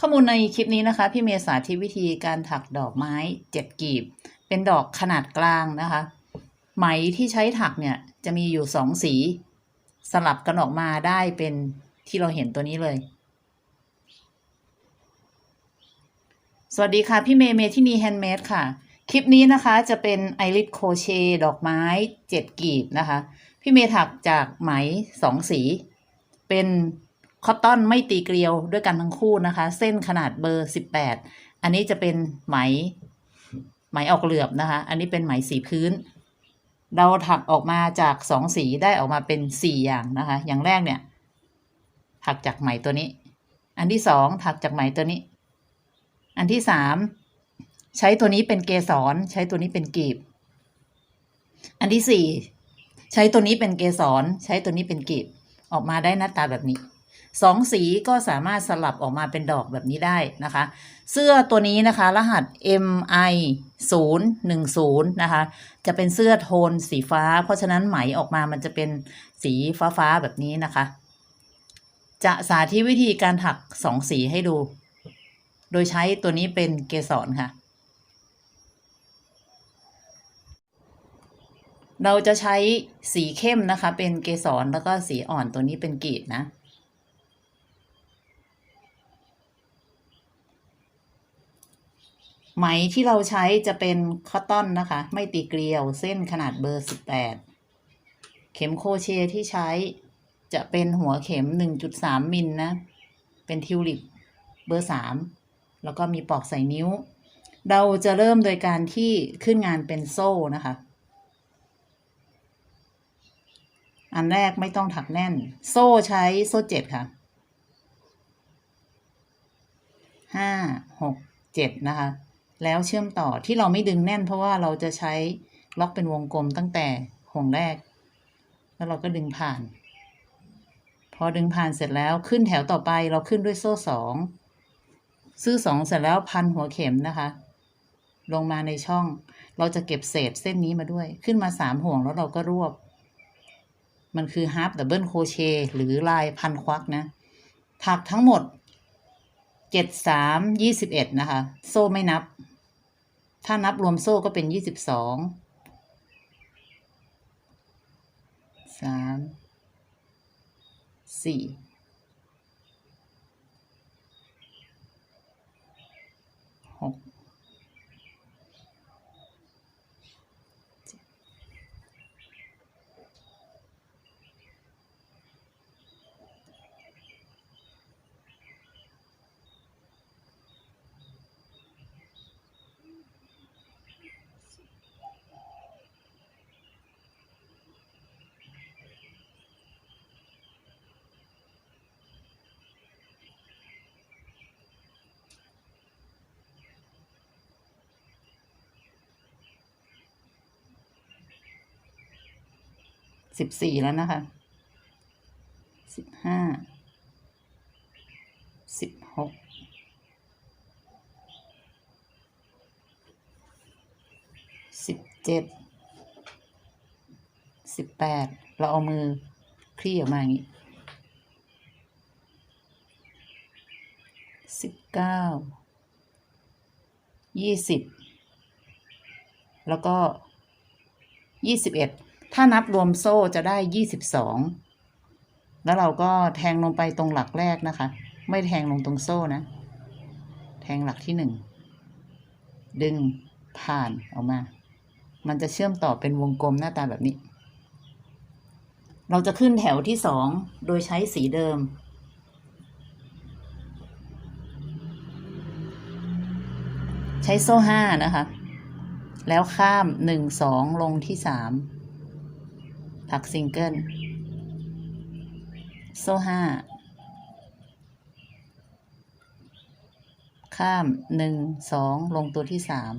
ข้อมูลในคลิปนี้นะคะ พี่เมย์สาธิตวิธีการถักดอกไม้เจ็ดกีบ เป็นดอกขนาดกลางนะคะ ไหมที่ใช้ถักเนี่ยจะมีอยู่สองสี สลับกันออกมาได้เป็นที่เราเห็นตัวนี้เลย สวัสดีค่ะ พี่เมย์เมที่นีแฮนด์เมดค่ะ คลิปนี้นะคะจะเป็นไอริสโคเชดอกไม้เจ็ดกีบนะคะ พี่เมย์ถักจากไหมสองสี เป็น คอตตอนไม่ตีเกลียวด้วยกันทั้งคู่นะคะ เส้นขนาดเบอร์สิบแปดอันนี้จะเป็นไหมไหมออกเหลือบนะคะ อันนี้เป็นไหมสีพื้น เราถักออกมาจากสองสีได้ออกมาเป็นสี่อย่างนะคะ อย่างแรกเนี่ย ถักจากไหมตัวนี้ อันที่สองถักจากไหมตัวนี้ อันที่สามใช้ตัวนี้เป็นเกสรใช้ตัวนี้เป็นกีบ อันที่สี่ใช้ตัวนี้เป็นเกสรใช้ตัวนี้เป็นกีบ ออกมาได้หน้าตาแบบนี้ สองสีก็สามารถสลับออกมาเป็นดอกแบบนี้ได้นะคะ เสื้อตัวนี้นะคะ รหัส MI 0 1 0นะคะ จะเป็นเสื้อโทนสีฟ้า เพราะฉะนั้นไหมออกมามันจะเป็นสีฟ้าฟ้าๆแบบนี้นะคะ จะสาธิตวิธีการถักสองสีให้ดู โดยใช้ตัวนี้เป็นเกสรค่ะ เราจะใช้สีเข้มนะคะ เป็นเกสรแล้วก็สีอ่อนตัวนี้เป็นกรีดนะ ไหมที่เราใช้จะเป็นคอตตอนนะคะ ไม่ตีเกลียวเส้นขนาดเบอร์ 18 เข็มโครเชที่ใช้จะเป็นหัวเข็ม 1.3 มิลนะเป็นทิวลิปเบอร์ 3 แล้วก็มีปลอกใส่นิ้ว เราจะเริ่มโดยการที่ขึ้นงานเป็นโซ่นะคะ อันแรกไม่ต้องถักแน่น โซ่ใช้โซ่เจ็ดค่ะห้าหกเจ็ดนะคะ แล้วเชื่อมต่อที่เราไม่ดึงแน่น เพราะว่าเราจะใช้ล็อกเป็นวงกลมตั้งแต่ห่วงแรก แล้วเราก็ดึงผ่าน พอดึงผ่านเสร็จแล้วขึ้นแถวต่อไปเราขึ้นด้วยโซ่สองซื้อสองเสร็จแล้วพันหัวเข็มนะคะ ลงมาในช่อง เราจะเก็บเศษเส้นนี้มาด้วย ขึ้นมาสามห่วงแล้วเราก็รวบ มันคือ half double crochet หรือลายพันควักนะ ถักทั้งหมด เจ็ดสามยี่สิบเอ็ดนะคะ โซ่ไม่นับ ถ้านับรวมโซ่ก็เป็นยี่สิบสองสามสี่ สิบสี่แล้วนะคะสิบห้าสิบหกสิบเจ็ดสิบแปดเราเอามือคลี่ออกมาอย่างนี้สิบเก้ายี่สิบแล้วก็ยี่สิบเอ็ด ถ้านับรวมโซ่จะได้ยี่สิบสองแล้วเราก็แทงลงไปตรงหลักแรกนะคะ ไม่แทงลงตรงโซ่นะ แทงหลักที่หนึ่งดึงผ่านออกมา มันจะเชื่อมต่อเป็นวงกลมหน้าตาแบบนี้ เราจะขึ้นแถวที่สองโดยใช้สีเดิม ใช้โซ่ห้านะคะ แล้วข้ามหนึ่งสองลงที่สาม ถักซิงเกิล โซ่ห้า ข้ามหนึ่งสองลงตัวที่สาม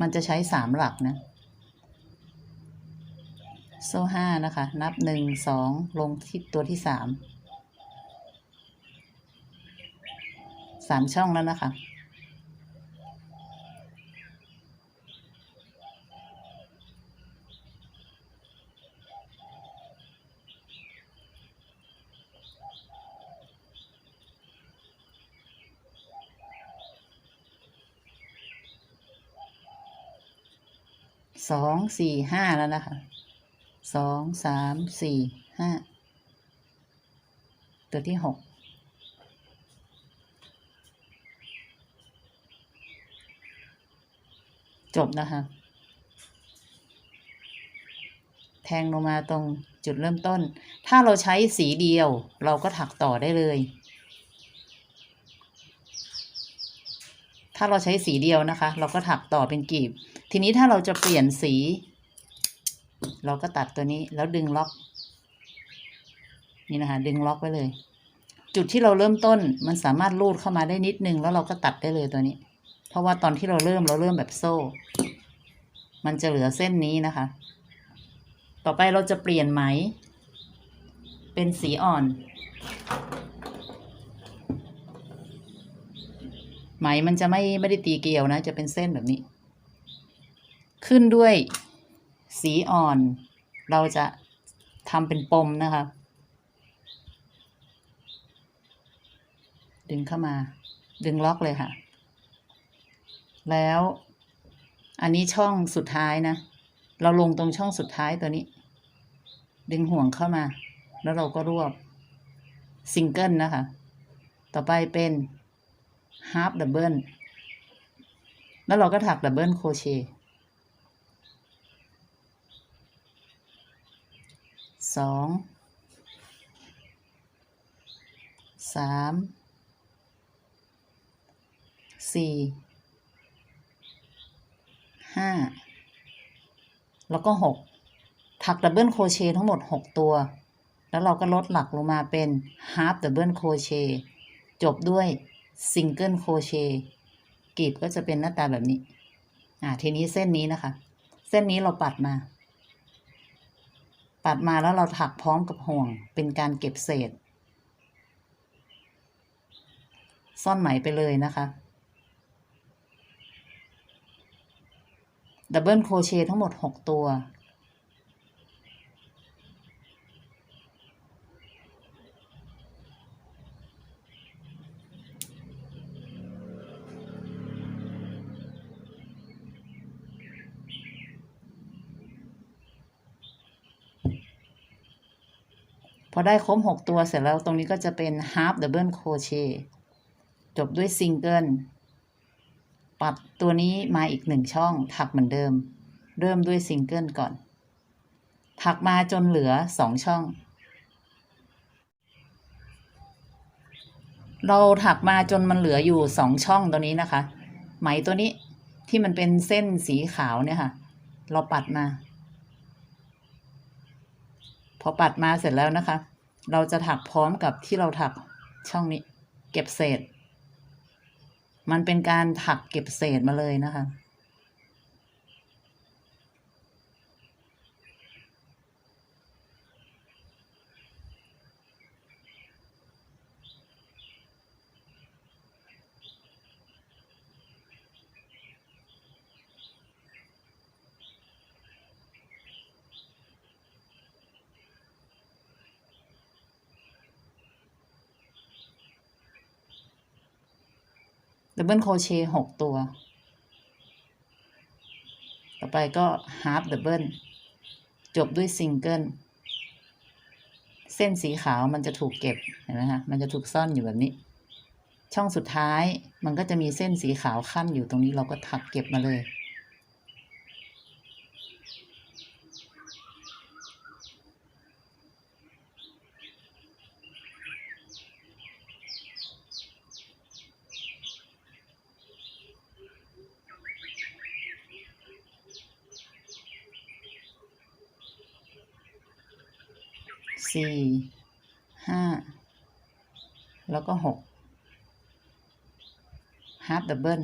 มันจะใช้สามหลักนะ โซ่ห้านะคะ นับหนึ่งสองลงที่ตัวที่สามสามช่องแล้วนะคะ สองสี่ห้าแล้วนะคะสองสามสี่ห้าตัวที่หกจบนะคะ แทงลงมาตรงจุดเริ่มต้น ถ้าเราใช้สีเดียวเราก็ถักต่อได้เลย ถ้าเราใช้สีเดียวนะคะ เราก็ถักต่อเป็นกลีบ ทีนี้ถ้าเราจะเปลี่ยนสี เราก็ตัดตัวนี้แล้วดึงล็อก นี่นะคะดึงล็อกไว้เลย จุดที่เราเริ่มต้นมันสามารถลูดเข้ามาได้นิดนึง แล้วเราก็ตัดได้เลยตัวนี้ เพราะว่าตอนที่เราเริ่มเราเริ่มแบบโซ่ มันจะเหลือเส้นนี้นะคะ ต่อไปเราจะเปลี่ยนไหม เป็นสีอ่อน ไหมมันจะไม่ไม่ได้ตีเกลียวนะ จะเป็นเส้นแบบนี้ ขึ้นด้วยสีอ่อน เราจะทำเป็นปมนะคะ ดึงเข้ามา ดึงล็อกเลยค่ะ แล้วอันนี้ช่องสุดท้ายนะ เราลงตรงช่องสุดท้ายตัวนี้ ดึงห่วงเข้ามา แล้วเราก็รวบซิงเกิลนะคะ ต่อไปเป็น half double แล้วเราก็ถักดับเบิลโคเชต์สอง สาม สี่ ห้า แล้วก็หกถักดับเบิลโครเชต์ทั้งหมดหกตัว แล้วเราก็ลดหลักลงมาเป็น half double crochet จบด้วย single crochet กรีบก็จะเป็นหน้าตาแบบนี้ อ่า ทีนี้เส้นนี้นะคะ เส้นนี้เราปัดมา ปัดมาแล้วเราถักพร้อมกับห่วง เป็นการเก็บเศษ ซ่อนไหมไปเลยนะคะ ดับเบิลโครเชต์ทั้งหมด 6 ตัว ได้ครบ6 ตัวเสร็จแล้วตรงนี้ก็จะเป็น half double crochet จบด้วย single ปัดตัวนี้มาอีกหนึ่งช่องถักเหมือนเดิม เริ่มด้วยซิงเกิลก่อน ถักมาจนเหลือสองช่อง เราถักมาจนมันเหลืออยู่สองช่องตัวนี้นะคะ ไหมตัวนี้ที่มันเป็นเส้นสีขาวเนี่ยค่ะ เราปัดมาพอปัดมาเสร็จแล้วนะคะ เราจะถักพร้อมกับที่เราถักช่องนี้ เก็บเศษ มันเป็นการถักเก็บเศษมาเลยนะคะ ดับเบิลโคเชต์หกตัว ต่อไปก็ฮาร์ปดับเบิลจบด้วยซิงเกิลเส้นสีขาวมันจะถูกเก็บเห็นไหมคะมันจะถูกซ่อนอยู่แบบนี้ ช่องสุดท้ายมันก็จะมีเส้นสีขาวขั้นอยู่ตรงนี้เราก็ถักเก็บมาเลย สี่ห้าแล้วก็หกฮาร์ d ดับเบิล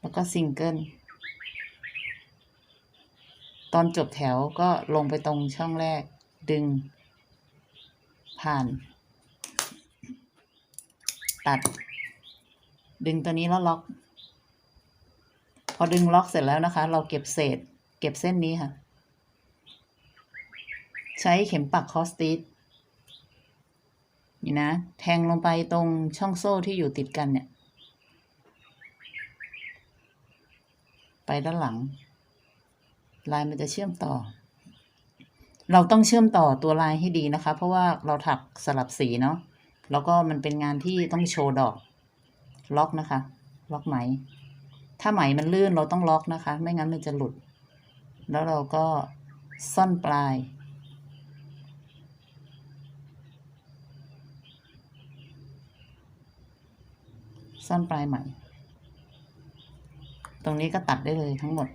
แล้วก็ซิงเกิลตอนจบแถวก็ลงไปตรงช่องแรกดึง ผ่าน ตัด ดึงตัวนี้แล้วล็อก พอดึงล็อกเสร็จแล้วนะคะ เราเก็บเศษ เก็บเส้นนี้ค่ะ ใช้เข็มปักคอสติสนี่นะ แทงลงไปตรงช่องโซ่ที่อยู่ติดกันเนี่ย ไปด้านหลัง ลายมันจะเชื่อมต่อ เราต้องเชื่อมต่อตัวลายให้ดีนะคะ เพราะว่าเราถักสลับสีเนาะแล้วก็มันเป็นงานที่ต้องโชว์ดอก ล็อกนะคะ ล็อกไหม ถ้าไหมมันลื่นเราต้องล็อกนะคะ ไม่งั้นมันจะหลุด แล้วเราก็ซ่อนปลาย ซ่อนปลายไหม ตรงนี้ก็ตัดได้เลยทั้งหมด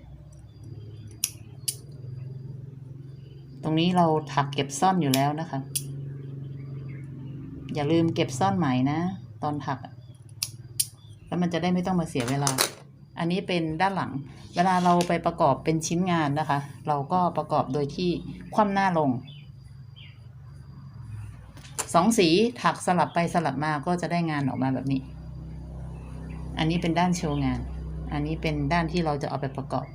ตรงนี้เราถักเก็บซ่อนอยู่แล้วนะคะ อย่าลืมเก็บซ่อนไหมนะ ตอนถัก แล้วมันจะได้ไม่ต้องมาเสียเวลา อันนี้เป็นด้านหลัง เวลาเราไปประกอบเป็นชิ้นงานนะคะ เราก็ประกอบโดยที่คว่ำหน้าลงสองสีถักสลับไปสลับมาก็จะได้งานออกมาแบบนี้ อันนี้เป็นด้านโชว์งาน อันนี้เป็นด้านที่เราจะเอาไปประกอบ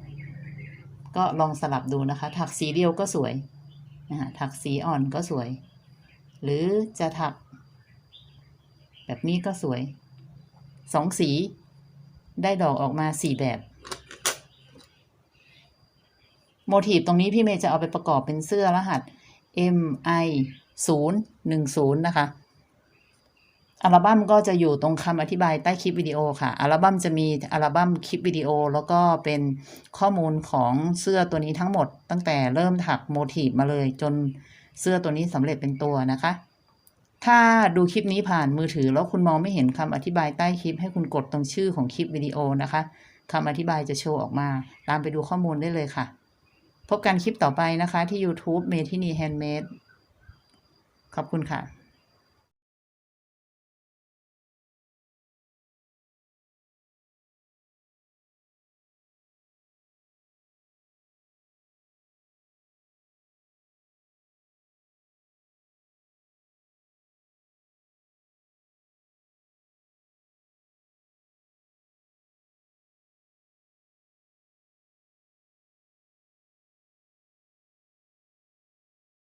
ก็ลองสลับดูนะคะ ถักสีเดียวก็สวยนะะถักสีอ่อนก็สวย หรือจะถัก แบบนี้ก็สวยสองสีได้ดอกออกมาสี่แบบ โมทีฟตรงนี้พี่เมย์จะเอาไปประกอบเป็นเสื้อรหัส M I 0 1 0 นะคะ อัลบั้มก็จะอยู่ตรงคำอธิบายใต้คลิปวิดีโอค่ะ อัลบั้มจะมีอัลบั้มคลิปวิดีโอ แล้วก็เป็นข้อมูลของเสื้อตัวนี้ทั้งหมด ตั้งแต่เริ่มถักโมทีฟมาเลย จนเสื้อตัวนี้สำเร็จเป็นตัวนะคะ ถ้าดูคลิปนี้ผ่านมือถือแล้วคุณมองไม่เห็นคำอธิบายใต้คลิป ให้คุณกดตรงชื่อของคลิปวิดีโอนะคะคำอธิบายจะโชว์ออกมา ตามไปดูข้อมูลได้เลยค่ะ พบกันคลิปต่อไปนะคะที่ YouTube เมทินีแฮนด์เมดขอบคุณค่ะ